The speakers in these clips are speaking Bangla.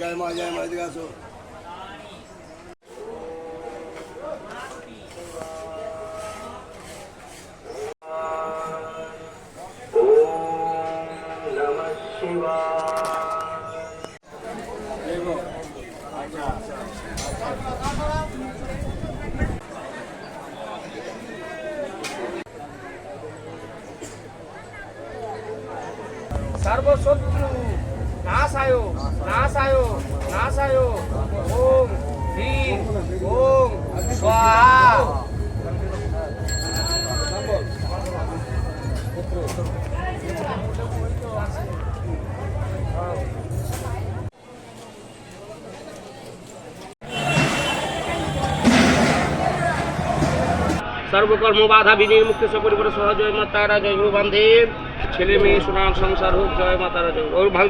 জয় মা জয় মা এদিকে সর্বশত্রু নাশায় নাশায় নাশায় ওম হ্রিং ওম, স্বাহা। সর্বকর্ম বাধা বিনির্মুক্ত সকরিবার সহ জয় মা তারা জয় গুরু বান্ধব ছেলে মেয়ে সোনার সংসার হোক, জয় মা তারা জয়। ওর ভালো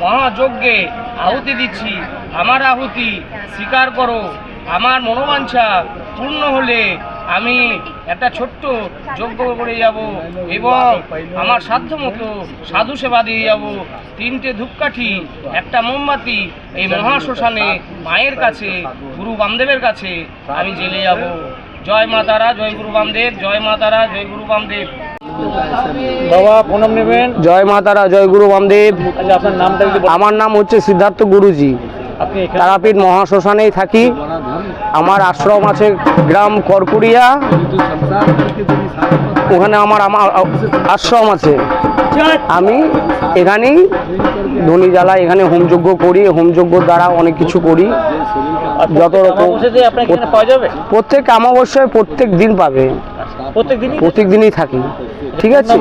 মহাযজ্ঞে আহুতি দিচ্ছি। আমার আহুতি স্বীকার করো। আমার মনোবাঞ্ছা পূর্ণ হলে আমি একটা ছোট্ট যজ্ঞ করে যাব এবং আমার সাধ্য মতো সাধু সেবা দিয়ে যাব। তিনটে ধূপকাঠি, একটা মোমবাতি এই মহাশ্মশানে মায়ের কাছে, গুরু বামদেবের কাছে আমি জেলে যাব। জয় মা তারা জয় গুরু বামদেব জয় মা তারা জয় গুরু বামদেব। বাবা প্রণাম নেবেন। জয় মা তারা জয় গুরু বামদেব। আচ্ছা আপনার নামটা আমার নাম হচ্ছে সিদ্ধার্থ গুরুজি। তারাপীঠ মহাশ্মশানেই থাকি। আমার আশ্রম আছে গ্রাম করকুড়িয়া। ওখানে আমার আমার আশ্রম আছে। আমি এখানেই ধনী জ্বালা এখানে হোমযজ্ঞ করি হোমযজ্ঞর দ্বারা অনেক কিছু করি। যত রকম প্রত্যেক অমাবস্যায় প্রত্যেক দিন পাবে। প্রত্যেক দিনই? থাকি। ঠিক আছে?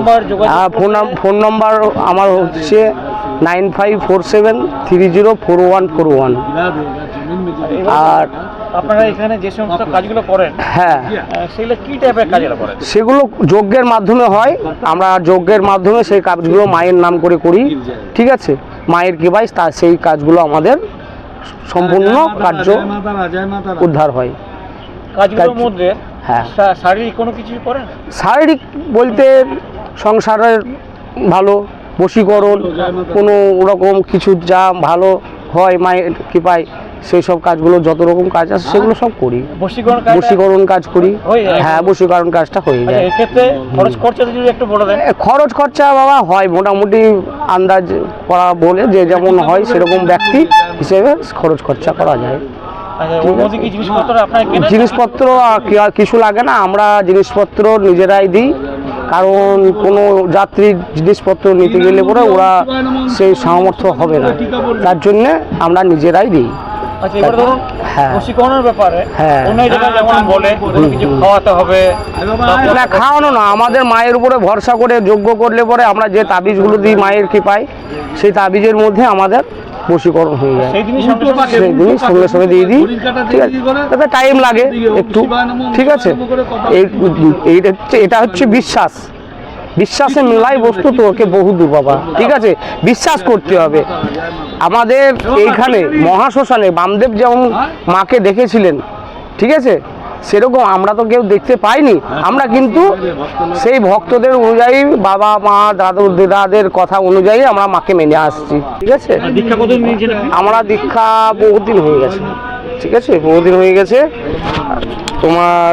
আর ফোন নাম- ফোন নম্বর আমার হচ্ছে nine five four seven three zero four one four one. আর আপনারা এখানে যে সমস্ত কাজগুলো করেন হ্যাঁ। সেগুলো কি টাইপের কাজগুলো করেন? সেগুলো যজ্ঞের মাধ্যমে হয়। আমরা যজ্ঞের মাধ্যমে সেই কাজগুলো মায়ের নাম করে করি। ঠিক আছে? মায়ের কৃপায় তা সেই কাজগুলো আমাদের সম্পূর্ণ কার্য উদ্ধার হয়। কাজগুলোর মধ্যে হ্যাঁ। শারীরিক কোনো কিছু করেন? শারীরিক বলতে সংসারের ভালো বশীকরণ কোনো রকম কিছু যা ভালো হয় মায়ের কৃপায় সেই সব কাজগুলো যত রকম কাজ আছে সেগুলো সব করি। বশীকরণ কাজ করি। হ্যাঁ বশীকরণ কাজটা হয়ে আচ্ছা, যায়। খরচ খরচা যদি একটু বলে দেন। খরচ খরচা বাবা হয় মোটামুটি আন্দাজ করা বলে যে যেমন হয় সেরকম ব্যক্তি হিসেবে খরচ খরচা করা যায়। আচ্ছা, জিনিসপত্র কিছু লাগে না আমরা জিনিসপত্র নিজেরাই দিই। কারণ কোনো যাত্রী জিনিসপত্র নিতে গেলে পরে ওরা সেই সামর্থ্য হবে না। তার জন্যে আমরা নিজেরাই দিই। আচ্ছা এবার ধরুন হ্যাঁ। বশীকরণের ব্যাপারে হ্যাঁ। যেমন বলে কিছু খাওয়াতে হবে না খাওয়ানো না আমাদের মায়ের উপরে ভরসা করে যোগ্য করলে পরে আমরা যে তাবিজগুলো দিই মায়ের কৃপায় সেই তাবিজের মধ্যে আমাদের বশীকরণ হয়ে যায়। সেই সঙ্গে সঙ্গে জিনিস সঙ্গে সঙ্গে দিয়ে দিই। ঠিক আছে। তাতে টাইম লাগে একটু। ঠিক আছে। এই এইটা হচ্ছে এটা হচ্ছে বিশ্বাস। বিশ্বাসে মেলাই বস্তু তো ওকে বহু দূর, বাবা। ঠিক আছে? বিশ্বাস করতে হবে। আমাদের এইখানে মহাশ্মশানে বামদেব যেমন মাকে দেখেছিলেন, ঠিক আছে? সেরকম আমরা তো কেউ দেখতে পাইনি। আমরা কিন্তু সেই ভক্তদের অনুযায়ী বাবা, মা, দাদু, দিদাদের কথা অনুযায়ী আমরা মাকে মেনে আসছি, ঠিক আছে? আমরা দীক্ষা বহুদিন হয়ে গেছে, ঠিক আছে? বহুদিন হয়ে গেছে। তোমার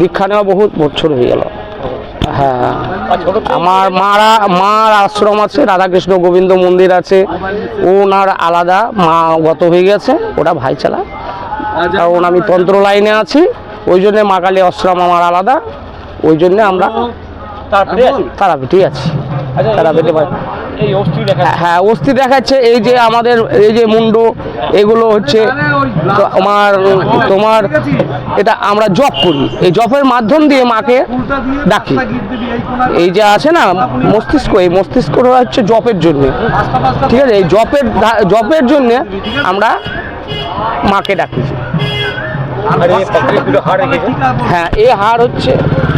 দীক্ষা নেওয়া বহুত বছর হয়ে গেল। হ্যাঁ। আমার মারা মার আশ্রম আছে রাধাকৃষ্ণ গোবিন্দ মন্দির আছে। ওনার আলাদা মা গত হয়ে গেছে ওটা ভাই চালা। কারণ আমি তন্ত্র লাইনে আছি ওই জন্যে মা কালী আশ্রম আমার আলাদা ওই জন্যে আমরা আছে? তারাপীঠে আছি। আচ্ছা তারাপীঠে ধরুন, এই অস্থি দেখা হ্যাঁ, হ্যাঁ অস্থি দেখাচ্ছে। এই যে আমাদের এই যে মুন্ডু এগুলো হচ্ছে আমার তোমার এটা আমরা জপ করি। এই জপের মাধ্যম দিয়ে মাকে ডাকি। এই যে আছে না মস্তিষ্ক এই মস্তিষ্কটা হচ্ছে জপের জন্য। ঠিক আছে? এই জপের জপের জন্য আমরা মাকে ডাকি। হ্যাঁ এই হাড় হচ্ছে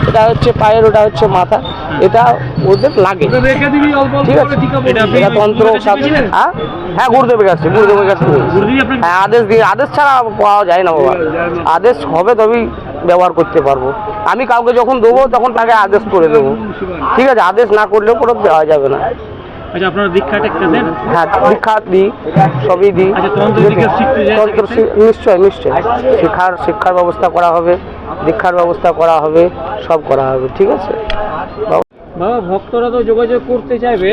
এটা হচ্ছে পায়ের ওটা হচ্ছে মাথা। এটা ওদের লাগে। ঠিক আছে? এটা তন্ত্র? হ্যাঁ? হ্যাঁ গুরুদেবের কাছে গুরুদেবের কাছে হ্যাঁ আদেশ দিয়ে আদেশ ছাড়া পাওয়া যায় না বাবা। আদেশ হবে তবেই ব্যবহার করতে পারব। আমি কাউকে যখন দেবো তখন তাকে আদেশ করে দেবো। ঠিক আছে আদেশ না করলেও কোনো দেওয়া যাবে না। আচ্ছা আপনারা দীক্ষাটা দেন। হ্যাঁ দীক্ষা দিই সবই দিই। আচ্ছা, শিখতে নিশ্চয় নিশ্চয়। শিক্ষার শিক্ষার ব্যবস্থা করা হবে দীক্ষার ব্যবস্থা করা হবে সব করা হবে ঠিক আছে? বাবা, বাবা ভক্তরা তো যোগাযোগ করতে চাইবে।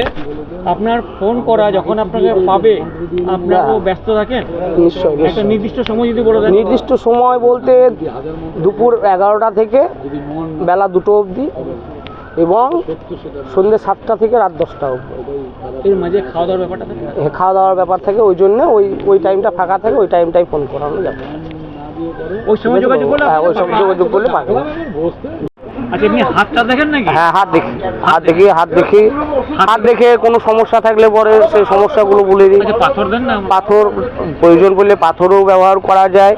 আপনার ফোন করা যখন আপনাকে পাবে আপনার ব্যস্ত থাকেন? নিশ্চয়। একটা নির্দিষ্ট সময় যদি বলে দেন। নির্দিষ্ট সময় বলতে দুপুর এগারোটা থেকে বেলা দুটো অবধি। এবং সন্ধ্যে সাতটা থেকে রাত দশটা এর মাঝে খাওয়া দাওয়ার ব্যাপারটা থাকে? খাওয়া দাওয়ার ব্যাপার থাকে ওই জন্য ওই ওই টাইমটা ফাঁকা থাকে ওই টাইমটাই ফোন করানো যাবে। ওই সময় যোগাযোগ করলে হ্যাঁ ওই সময় যোগাযোগ করলে পাবে। আচ্ছা এমনি হাতটা দেখেন নাকি? হ্যাঁ হাত দেখি। হাত দেখি হাত দেখি। হাত দেখে কোনো সমস্যা থাকলে পরে সেই সমস্যাগুলো বলে দিই। আচ্ছা পাথর দেন না পাথর প্রয়োজন পাথরও ব্যবহার করা যায়।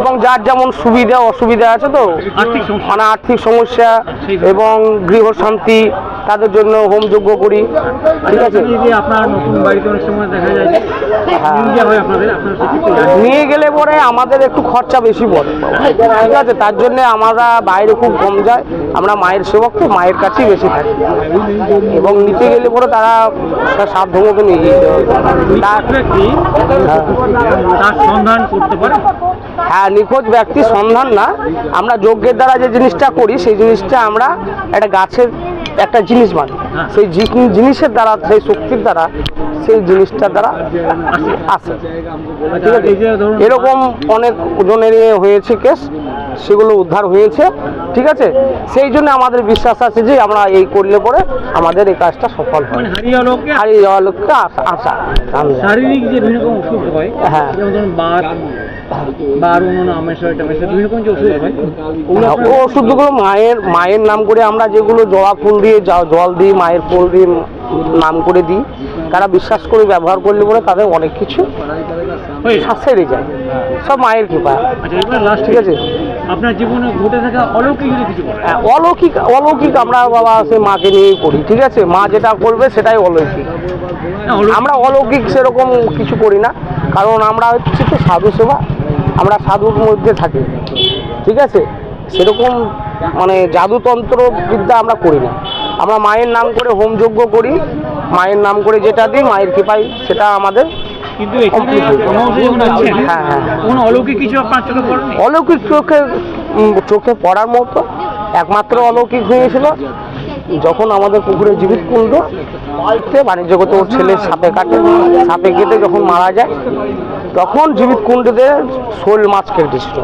এবং যার যেমন সুবিধা অসুবিধা আছে তো মানে আর্থিক সমস্যা এবং গৃহ শান্তি তাদের জন্য হোমযোগ্য করি। ঠিক আছে? হ্যাঁ। নিয়ে গেলে পরে আমাদের একটু খরচা বেশি পড়ে। ঠিক আছে? তার জন্য আমরা বাইরে খুব কম যায় আমরা মায়ের সেবক তো মায়ের কাছেই বেশি থাকি। এবং নিতে গেলে পরে তারা তার সাধ্য মতো নিয়ে যেতে হবে হ্যাঁ। তার সন্ধান করতে পারে? হ্যাঁ নিখোঁজ ব্যক্তি সন্ধান না। আমরা যজ্ঞের দ্বারা যে জিনিসটা করি সেই জিনিসটা আমরা একটা গাছের একটা জিনিস মানি। হ্যাঁ। সেই জিনিসের দ্বারা সেই শক্তির দ্বারা সেই জিনিসটার দ্বারা আসে। ঠিক আছে? এরকম অনেক ওজনের হয়েছে কেস সেগুলো উদ্ধার হয়েছে। ঠিক আছে? সেই জন্য আমাদের বিশ্বাস আছে যে আমরা এই করলে পরে আমাদের এই কাজটা সফল হয়। মানে হারিয়ে যাওয়া লোককে আশা আশা। শারীরিক যে বিভিন্ন রকম ওষুধ হয় হ্যাঁ। যেমন ধরুন বাত বা আর অন্যান্য আমেশয় টামেশয় বিভিন্ন রকম যে ওষুধ হয় ওগুলো ওষুধগুলো মায়ের মায়ের নাম করে আমরা যেগুলো জবা ফুল দিয়ে জল দিই মায়ের ফুল দিয়ে নাম করে দিই তারা বিশ্বাস করে ব্যবহার করলে পরে তাদের অনেক কিছু সেরে যায়। সব মায়ের কৃপা। আচ্ছা ঠিক আছে? আপনার জীবনে ঘটে থাকা অলৌকিক কিছু হ্যাঁ, অলৌকিক অলৌকিক আমরা বাবা সে মাকে নিয়েই করি ঠিক আছে? মা যেটা করবে সেটাই অলৌকিক। অলৌকিক- আমরা অলৌকিক সেরকম কিছু করি না কারণ আমরা হচ্ছে তো সাধু সেবা আমরা সাধুর মধ্যে থাকি ঠিক আছে? সেরকম মানে জাদুতন্ত্র বিদ্যা আমরা করি না। আমরা মায়ের নাম করে হোমযজ্ঞ করি মায়ের নাম করে যেটা দিই মায়ের কৃপায় সেটা আমাদের কিন্তু আছেন হ্যাঁ, হ্যাঁ। অলৌকিক কিছু আপনার চোখে অলৌকিক চোখে চোখে পড়ার মতো। একমাত্র অলৌকিক হয়েছিল যখন আমাদের পুকুরে জীবিত কুণ্ড বাণিজ্য করতে ওর ছেলে সাপে কাটে সাপে কেটে যখন মারা যায় তখন জীবিত কুণ্ডতে শোল মাছ কেটেছিল।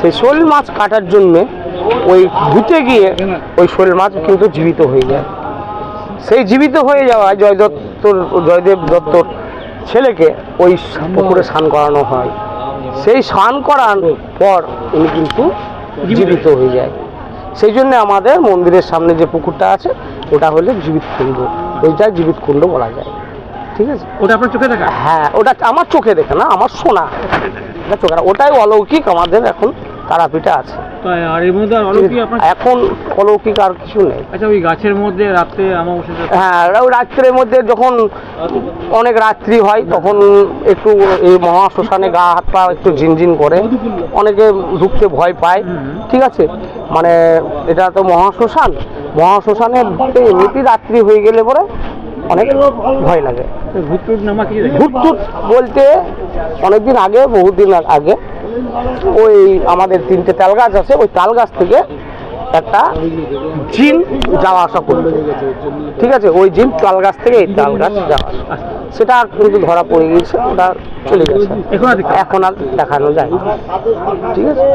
সেই শোল মাছ কাটার জন্যে ওই ধুতে গিয়ে ওই শোল মাছ কিন্তু জীবিত হয়ে যায়। সেই জীবিত হয়ে যাওয়ায় জয় দত্তর, জয়দেব দত্তর ছেলেকে ওই পুকুরে স্নান করানো হয়। সেই স্নান করানোর পর উনি কিন্তু জীবিত হয়ে যায়। সেই জন্য আমাদের মন্দিরের সামনে যে পুকুরটা আছে, ওটা হলো জীবিত কুণ্ড। ওইটা জীবিত কুণ্ড বলা যায়। ঠিক আছে? ওটা আপনার চোখে দেখা? হ্যাঁ ওটা আমার চোখে দেখে না আমার শোনা। এটা চোখে ওটাই অলৌকিক আমাদের এখন তারাপীঠে আছে। আর এর মধ্যে অলৌকিক এখন অলৌকিক আর কিছু নেই। আচ্ছা ওই গাছের মধ্যে রাত্রে হ্যাঁ ওই রাত্রের মধ্যে যখন অনেক রাত্রি হয় তখন একটু এই মহা শ্মশানে গা হাত পা একটু ঝিনঝিন করে অনেকে ঢুকতে ভয় পায়। ঠিক আছে? মানে এটা তো মহা শ্মশান মহা শ্মশানে এমনিতেই রাত্রি হয়ে গেলে পরে অনেক ভয় লাগে। ভূত টুট নামা কিছু দেখে ভূত টুত বলতে অনেকদিন আগে, বহুদিন আগে, ওই আমাদের তিনটে তাল গাছ আছে, ওই তাল গাছ থেকে একটা জিন যাওয়া আসা করতো ঠিক আছে, ওই জিন তাল গাছ থেকে এই তাল গাছ যাওয়া। সেটা কিন্তু ধরা পড়ে গিয়েছে, ওটা চলে গেছে। এখন আর দেখানো যায় ঠিক আছে?